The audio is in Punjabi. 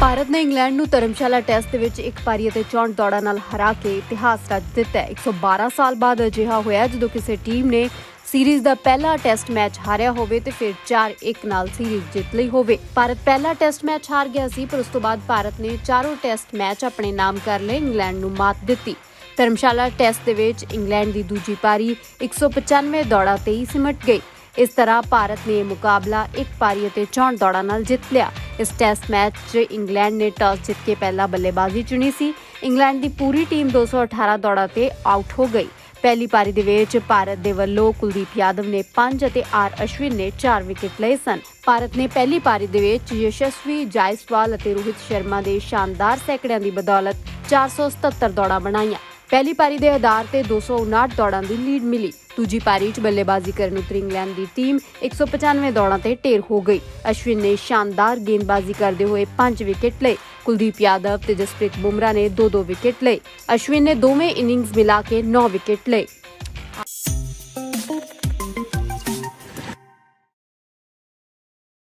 ਭਾਰਤ ਨੇ ਇੰਗਲੈਂਡ ਨੂੰ ਧਰਮਸ਼ਾਲਾ ਟੈਸਟ ਦੇ ਵਿੱਚ ਇੱਕ ਪਾਰੀ ਅਤੇ 64 ਦੌੜਾਂ ਨਾਲ ਹਰਾ ਕੇ ਇਤਿਹਾਸ ਰਚ ਦਿੱਤਾ ਹੈ। 112 ਸਾਲ ਬਾਅਦ ਅਜਿਹਾ ਹੋਇਆ ਜਦੋਂ ਕਿਸੇ ਟੀਮ ਨੇ ਸੀਰੀਜ਼ ਦਾ ਪਹਿਲਾ ਟੈਸਟ ਮੈਚ ਹਾਰਿਆ ਹੋਵੇ ਤੇ ਫਿਰ 4-1 ਨਾਲ ਸੀਰੀਜ਼ ਜਿੱਤ ਲਈ ਹੋਵੇ। ਭਾਰਤ ਪਹਿਲਾ ਟੈਸਟ ਮੈਚ ਹਾਰ ਗਿਆ ਸੀ, ਪਰ ਉਸ ਤੋਂ ਬਾਅਦ ਭਾਰਤ ਨੇ ਚਾਰੋਂ ਟੈਸਟ ਮੈਚ ਆਪਣੇ ਨਾਮ ਕਰ ਲਏ, ਇੰਗਲੈਂਡ ਨੂੰ ਮਾਤ ਦਿੱਤੀ। ਧਰਮਸ਼ਾਲਾ ਟੈਸਟ ਦੇ ਵਿੱਚ ਇੰਗਲੈਂਡ ਦੀ ਦੂਜੀ ਪਾਰੀ 195 ਦੌੜਾਂ ਤੇ ਹੀ ਸਿਮਟ ਗਈ। ਇਸ ਤਰ੍ਹਾਂ ਭਾਰਤ ਨੇ ਇਹ ਮੁਕਾਬਲਾ ਇੱਕ ਪਾਰੀ ਅਤੇ 64 ਦੌੜਾਂ ਨਾਲ ਜਿੱਤ ਲਿਆ। ਇਸ ਟੈਸਟ ਮੈਚ 'ਚ ਇੰਗਲੈਂਡ ਨੇ ਟਾਸ ਜਿੱਤ ਕੇ ਪਹਿਲਾਂ ਬੱਲੇਬਾਜ਼ੀ ਚੁਣੀ ਸੀ। ਇੰਗਲੈਂਡ ਦੀ ਪੂਰੀ ਟੀਮ 218 ਦੌੜਾਂ ਤੇ ਆਊਟ ਹੋ ਗਈ। ਪਹਿਲੀ ਪਾਰੀ ਦੇ ਵਿੱਚ ਭਾਰਤ ਦੇ ਵੱਲੋਂ ਕੁਲਦੀਪ ਯਾਦਵ ਨੇ 5 ਅਤੇ ਆਰ ਅਸ਼ਵਿਨ ਨੇ 4 ਵਿਕਟ ਲਏ ਸਨ। ਭਾਰਤ ਨੇ ਪਹਿਲੀ ਪਾਰੀ ਦੇ ਵਿੱਚ ਯਸ਼ਸਵੀ, ਜਾਇਸਵਾਲ ਅਤੇ ਰੋਹਿਤ ਸ਼ਰਮਾ ਦੇ ਸ਼ਾਨਦਾਰ ਸੈਂਕੜਿਆਂ ਦੀ ਬਦੌਲਤ 477 ਦੌੜਾਂ ਬਣਾਈਆਂ। ਪਹਿਲੀ ਪਾਰੀ ਦੇ ਆਧਾਰ ਤੇ 259 ਦੌੜਾਂ ਦੀ ਲੀਡ ਮਿਲੀ। ਦੂਜੀ ਪਾਰੀ 'ਚ ਬੱਲੇਬਾਜ਼ੀ ਕਰਨ ਉਤਰੀ ਇੰਗਲੈਂਡ ਦੀ ਟੀਮ 195 ਦੌੜਾਂ ਤੇ ਢੇਰ ਹੋ ਗਈ। ਅਸ਼ਵਿਨ ਨੇ ਸ਼ਾਨਦਾਰ ਗੇਂਦਬਾਜ਼ੀ ਕਰਦੇ ਹੋਏ 5 ਵਿਕਟ ਲਏ। ਕੁਲਦੀਪ ਯਾਦਵ ਤੇ ਜਸਪ੍ਰੀਤ ਬੁਮਰਾ ਨੇ 2-2 ਵਿਕਟ ਲਏ। ਅਸ਼ਵਿਨ ਨੇ ਦੋਵੇਂ ਇਨਿੰਗਸ ਮਿਲਾ ਕੇ 9 ਵਿਕਟ ਲਏ।